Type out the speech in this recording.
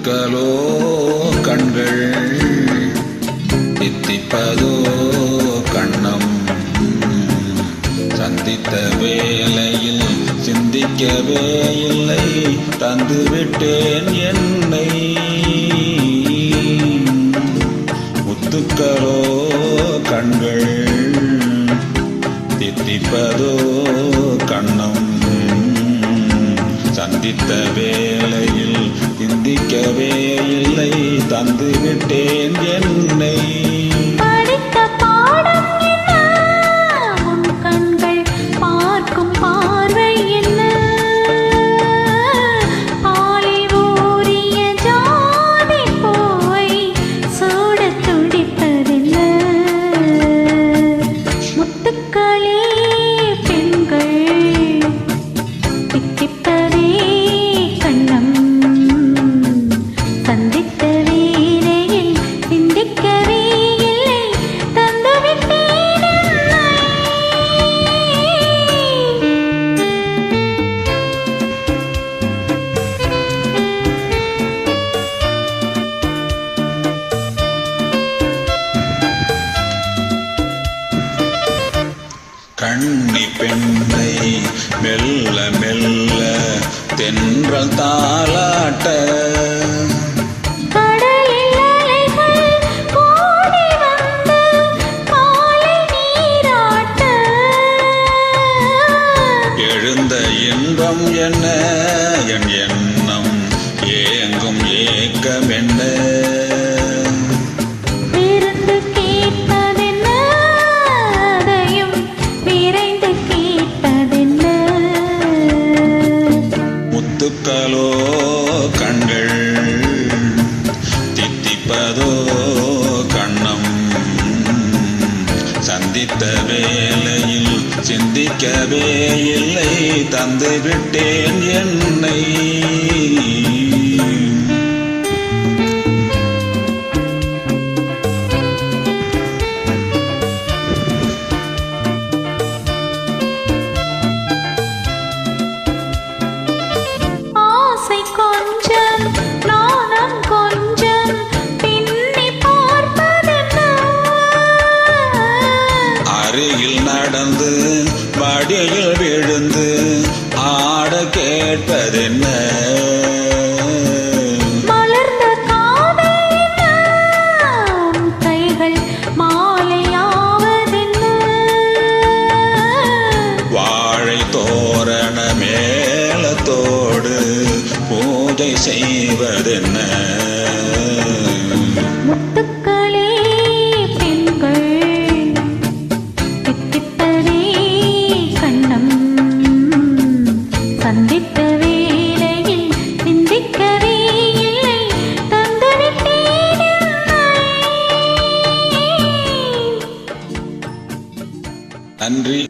இருக்கலோ கண்கள்? தித்திப்பதோ கண்ணம்? சந்தித்த வேலையில் சிந்திக்கவே இல்லை. தந்துவிட்டேன் என்னை. முத்துக்களோ கண்கள்? தித்திப்பதோ கண்ணம்? சந்தித்த வேளையில் சிந்திக்கவே இல்லை தந்துவிட்டேன் என்னை. கண்ணி பெண்ணை மெல்ல மெல்ல தென்றல் தாளாட்ட. எழுந்த இன்பம் என்ன? என் எண்ணம் ஏங்கும் ஏக்கம் சிந்திக்கவே இல்லை தந்து விட்டேன் என்னை. அருகில் நடந்து வடியில் விழுந்து ஆட கேட்பதென்ன? மேளத்தோடு பூஜை செய்வதென்ன? Henry